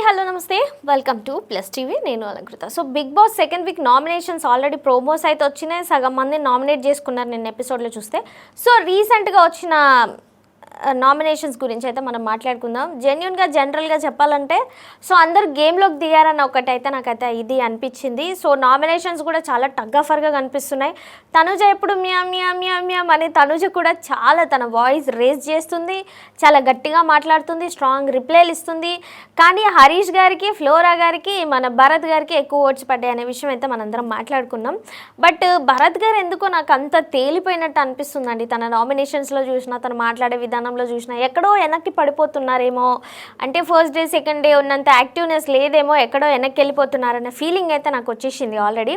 Hi hello నమస్తే. Welcome to plus TV నేను Alankrita. So Bigg Boss second week nominations already promos అయితే వచ్చినాయి. సగం మంది నామినేట్ చేసుకున్నారు నేను ఎపిసోడ్లో చూస్తే. సో రీసెంట్గా వచ్చిన నామినేషన్స్ గురించి అయితే మనం మాట్లాడుకుందాం. జెన్యున్గా జనరల్గా చెప్పాలంటే సో అందరు గేమ్లోకి దిగారన్న ఒకటైతే నాకైతే ఇది అనిపించింది. సో నామినేషన్స్ కూడా చాలా టగ్గఫర్గా కనిపిస్తున్నాయి. తనుజ ఎప్పుడు మ్యా మ్యా మ్యా మియా అని తనుజ కూడా చాలా తన వాయిస్ రేస్ చేస్తుంది. చాలా గట్టిగా మాట్లాడుతుంది స్ట్రాంగ్ రిప్లైలు ఇస్తుంది. కానీ హరీష్ గారికి ఫ్లోరా గారికి మన భరత్ గారికి ఎక్కువ ఓట్స్ పడ్డాయి అనే విషయం అయితే మనందరం మాట్లాడుకున్నాం. బట్ భరత్ గారు ఎందుకో నాకు అంత తేలిపోయినట్టు అనిపిస్తుందండి. తన నామినేషన్స్లో చూసిన తను మాట్లాడే విధానం విధానంలో చూసినా ఎక్కడో వెనక్కి పడిపోతున్నారేమో. అంటే ఫస్ట్ డే సెకండ్ డే ఉన్నంత యాక్టివ్నెస్ లేదేమో ఎక్కడో వెనక్కి వెళ్ళిపోతున్నారన్న ఫీలింగ్ అయితే నాకు వచ్చేసింది ఆల్రెడీ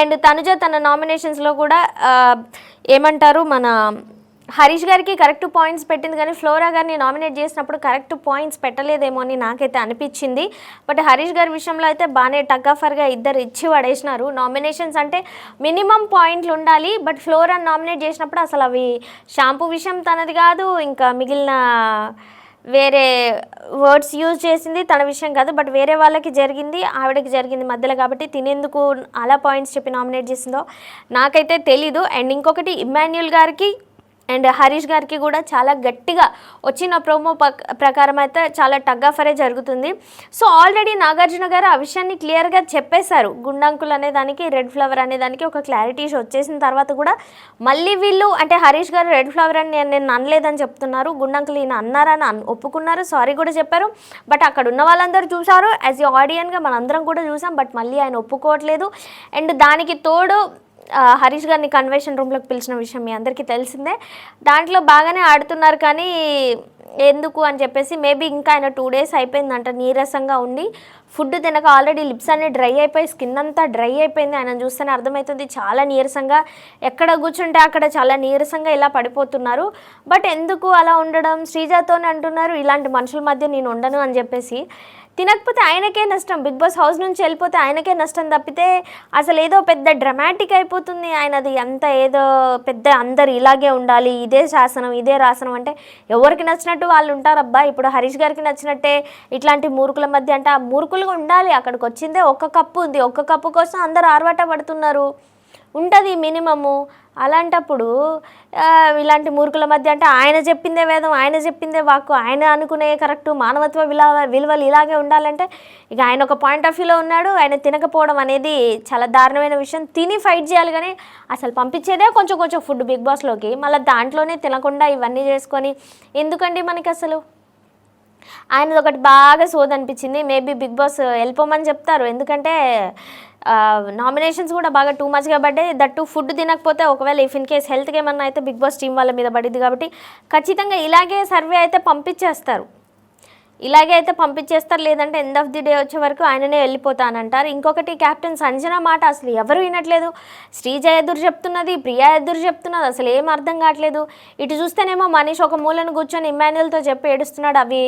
అండ్ తనుజ తన నామినేషన్స్లో కూడా ఏమంటారు మన హరీష్ గారికి కరెక్ట్ పాయింట్స్ పెట్టింది కానీ ఫ్లోరా గారిని నామినేట్ చేసినప్పుడు కరెక్ట్ పాయింట్స్ పెట్టలేదేమో అని నాకైతే అనిపించింది. బట్ హరీష్ గారి విషయంలో అయితే బాగానే టగ్గఫర్గా ఇద్దరు ఇచ్చి పడేసినారు. నామినేషన్స్ అంటే మినిమం పాయింట్లు ఉండాలి బట్ ఫ్లోరా నామినేట్ చేసినప్పుడు అసలు అవి షాంపూ విషయం తనది కాదు ఇంకా మిగిలిన వేరే వర్డ్స్ యూజ్ చేసింది తన విషయం కాదు. బట్ వేరే వాళ్ళకి జరిగింది ఆవిడకి జరిగింది మధ్యలో కాబట్టి తినేందుకు అలా పాయింట్స్ చెప్పి నామినేట్ చేసిందో నాకైతే తెలీదు. అండ్ ఇంకొకటి ఇమాన్యుల్ గారికి అండ్ హరీష్ గారికి కూడా చాలా గట్టిగా వచ్చిన ప్రోమో ప్రకారం అయితే చాలా టగ్ ఆఫరే జరుగుతుంది. సో ఆల్రెడీ నాగార్జున గారు ఆ విషయాన్ని క్లియర్గా చెప్పేశారు. గుండంకుల్ అనే దానికి రెడ్ ఫ్లవర్ అనే దానికి ఒక క్లారిటీ వచ్చేసిన తర్వాత కూడా మళ్ళీ వీళ్ళు అంటే హరీష్ గారు రెడ్ ఫ్లవర్ అని నేను అనలేదని చెప్తున్నారు. గుండంకులు ఈయన అన్నారని ఒప్పుకున్నారు. సారీ కూడా చెప్పారు. బట్ అక్కడ ఉన్న వాళ్ళందరూ చూసారు యాజ్ ఏ ఆడియన్గా మనందరం కూడా చూసాం బట్ మళ్ళీ ఆయన ఒప్పుకోవట్లేదు. అండ్ దానికి తోడు హరీష్ గారిని కన్వెన్షన్ రూమ్లోకి పిలిచిన విషయం మీ అందరికీ తెలిసిందే. దాంట్లో బాగానే ఆడుతున్నారు కానీ ఎందుకు అని చెప్పేసి మేబీ ఇంకా ఆయన టూ డేస్ అయిపోయిందంట నీరసంగా ఉండి ఫుడ్ తినక ఆల్రెడీ లిప్స్ అన్ని డ్రై అయిపోయి స్కిన్ అంతా డ్రై అయిపోయింది. ఆయన చూస్తేనే అర్థమవుతుంది చాలా నీరసంగా ఎక్కడ కూర్చుంటే అక్కడ చాలా నీరసంగా ఇలా పడిపోతున్నారు. బట్ ఎందుకు అలా ఉండడం? శ్రీజాతోనే అంటున్నారు ఇలాంటి మనుషుల మధ్య నేను ఉండను అని చెప్పేసి. తినకపోతే ఆయనకే నష్టం. బిగ్ బాస్ హౌస్ నుంచి వెళ్ళిపోతే ఆయనకే నష్టం తప్పితే అసలు ఏదో పెద్ద డ్రమాటిక్ అయిపోతుంది. ఆయనది అంత ఏదో పెద్ద అందరు ఇలాగే ఉండాలి ఇదే శాసనం ఇదే రాసనం అంటే ఎవరికి నచ్చినట్టు వాళ్ళు ఉంటారబ్బా ఇప్పుడు హరీష్ గారికి నచ్చినట్టే ఇట్లాంటి మూర్ఖుల మధ్య అంటే ఆ మూర్ఖులుగా ఉండాలి. అక్కడికి వచ్చిందే ఒక్క కప్పు ఉంది. ఒక్క కప్పు కోసం అందరు ఆర్వాట పడుతున్నారు ఉంటుంది మినిమము. అలాంటప్పుడు ఇలాంటి మూర్ఖుల మధ్య అంటే ఆయన చెప్పిందే వేదం ఆయన చెప్పిందే వాక్కు ఆయన అనుకునే కరెక్ట్ మానవత్వ విలువ విలువలు ఇలాగే ఉండాలంటే ఇక ఆయన ఒక పాయింట్ ఆఫ్ వ్యూలో ఉన్నాడు. ఆయన తినకపోవడం అనేది చాలా దారుణమైన విషయం. తిని ఫైట్ చేయాలి కానీ అసలు పంపించేదే కొంచెం కొంచెం ఫుడ్ బిగ్ బాస్లోకి. మళ్ళీ దాంట్లోనే తినకుండా ఇవన్నీ చేసుకొని ఎందుకండి మనకి అసలు? ఆయనది ఒకటి బాగా సోది అనిపించింది మేబీ బిగ్ బాస్ వెళ్ళిపోమని చెప్తారు. ఎందుకంటే నామినేషన్స్ కూడా బాగా టూ మచ్గా పడ్డాయి. దట్టు ఫుడ్ తినకపోతే ఒకవేళ ఇఫ్ ఇన్ కేస్ హెల్త్కి ఏమన్నా అయితే బిగ్ బాస్ టీం వాళ్ళ మీద పడింది కాబట్టి ఖచ్చితంగా ఇలాగే సర్వే అయితే పంపించేస్తారు. ఇలాగే అయితే పంపించేస్తారు లేదంటే ఎండ్ ఆఫ్ ది డే వచ్చే వరకు ఆయననే వెళ్ళిపోతానంటారు. ఇంకొకటి కెప్టెన్ సంజన మాట అసలు ఎవరు వినట్లేదు. శ్రీజ ఎదురు చెప్తున్నది ప్రియా ఎదురు చెప్తున్నది అసలు ఏం అర్థం కావట్లేదు. ఇటు చూస్తేనేమో మనీష్ ఒక మూలను కూర్చొని ఇమాన్యుల్తో చెప్పి ఏడుస్తున్నాడు అవి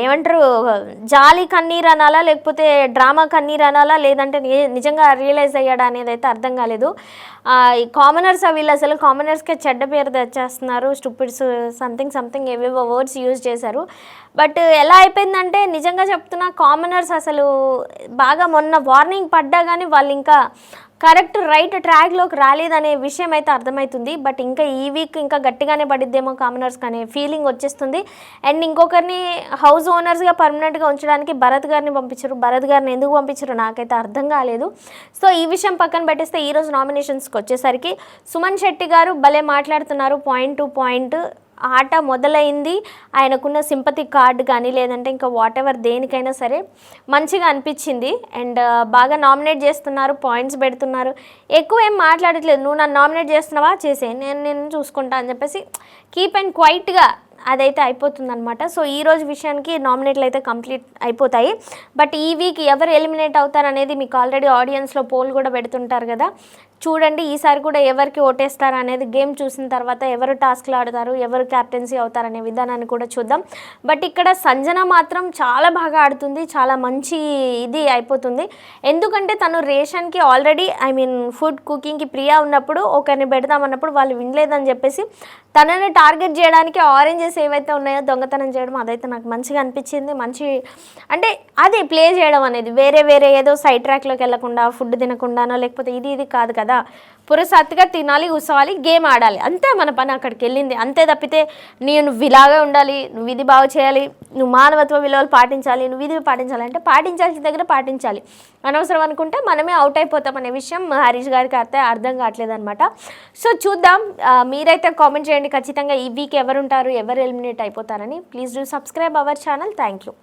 ఏమంటారు జాలి కన్నీరు అనాలా లేకపోతే డ్రామా కన్నీరు అనాలా లేదంటే నిజంగా రియలైజ్ అయ్యాడా అనేది అయితే అర్థం కాలేదు. ఈ కామనర్స్ వీళ్ళు అసలు కామనర్స్కే చెడ్డ పేరు తెచ్చేస్తున్నారు. స్టూపిడ్స్ సంథింగ్ సంథింగ్ ఏవేవో వర్డ్స్ యూజ్ చేశారు. బట్ ఎలా అయిపోయిందంటే నిజంగా చెప్తున్నా కామనర్స్ అసలు బాగా మొన్న వార్నింగ్ పడ్డా కానీ వాళ్ళు ఇంకా కరెక్ట్ రైట్ ట్రాక్లోకి రాలేదనే విషయం అయితే అర్థమవుతుంది బట్ ఇంకా ఈ వీక్ ఇంకా గట్టిగానే పడిద్దేమో కామనర్స్కి అనే ఫీలింగ్ వచ్చేస్తుంది. అండ్ ఇంకొకరిని హౌస్ ఓనర్స్గా పర్మనెంట్గా ఉంచడానికి భరత్ గారిని పంపించారు. భరత్ గారిని ఎందుకు పంపించారు నాకైతే అర్థం కాలేదు. సో ఈ విషయం పక్కన పెట్టేస్తే ఈరోజు నామినేషన్స్కి వచ్చేసరికి సుమన్ శెట్టి గారు భలే మాట్లాడుతున్నారు. పాయింట్ టు పాయింట్ ఆట మొదలైంది. ఆయనకున్న సింపతి కార్డు కానీ లేదంటే ఇంకా వాట్ ఎవర్ దేనికైనా సరే మంచిగా అనిపించింది. అండ్ బాగా నామినేట్ చేస్తున్నారు పాయింట్స్ పెడుతున్నారు. ఎక్కువ ఏం మాట్లాడట్లేదు. నువ్వు నన్ను నామినేట్ చేస్తున్నావా? చేసే. నేను నేను చూసుకుంటా అని చెప్పేసి కీప్ అండ్ క్వైట్గా అదైతే అయిపోతుంది అనమాట సో ఈ రోజు విషయానికి నామినేట్లు అయితే కంప్లీట్ అయిపోతాయి. బట్ ఈ వీక్ ఎవరు ఎలిమినేట్ అవుతారు అనేది మీకు ఆల్రెడీ ఆడియన్స్లో పోల్ కూడా పెడుతుంటారు కదా. చూడండి ఈసారి కూడా ఎవరికి ఓటేస్తారు అనేది గేమ్ చూసిన తర్వాత ఎవరు టాస్క్లు ఆడతారు ఎవరు క్యాప్టెన్సీ అవుతారు అనే విధానాన్ని కూడా చూద్దాం. బట్ ఇక్కడ సంజన మాత్రం చాలా బాగా ఆడుతుంది చాలా మంచి ఇది అయిపోతుంది. ఎందుకంటే తను రేషన్కి ఆల్రెడీ ఐ మీన్ ఫుడ్ కుకింగ్కి ప్రియా ఉన్నప్పుడు ఒకరిని పెడదామన్నప్పుడు వాళ్ళు వినలేదని చెప్పేసి తనని టార్గెట్ చేయడానికి ఆరెంజెస్ ఏవైతే ఉన్నాయో దొంగతనం చేయడం అదైతే నాకు మంచిగా అనిపించింది. మంచి అంటే అది ప్లే చేయడం అనేది వేరే వేరే ఏదో సైడ్ ట్రాక్లోకి వెళ్ళకుండా ఫుడ్ తినకుండానో లేకపోతే ఇది ఇది కాదు కదా. పురసత్తుగా తినాలి కూర్చోవాలి గేమ్ ఆడాలి. అంతే మన పని అక్కడికి వెళ్ళింది. అంతే తప్పితే నేను నువ్వు ఇలాగే ఉండాలి నువ్వు ఇది బాగా చేయాలి నువ్వు మానవత్వ విలువలు పాటించాలి నువ్వు ఇది పాటించాలి అంటే పాటించాల్సిన దగ్గర పాటించాలి. అనవసరం అనుకుంటే మనమే అవుట్ అయిపోతాం అనే విషయం హరీష్ గారికి అయితే అర్థం కావట్లేదు అనమాట సో చూద్దాం. మీరైతే కామెంట్ చేయండి. ఖచ్చితంగా ఈ వీక్ ఎవరుంటారు ఎవరు eliminate అయిపోతారని. Please do subscribe our channel thank you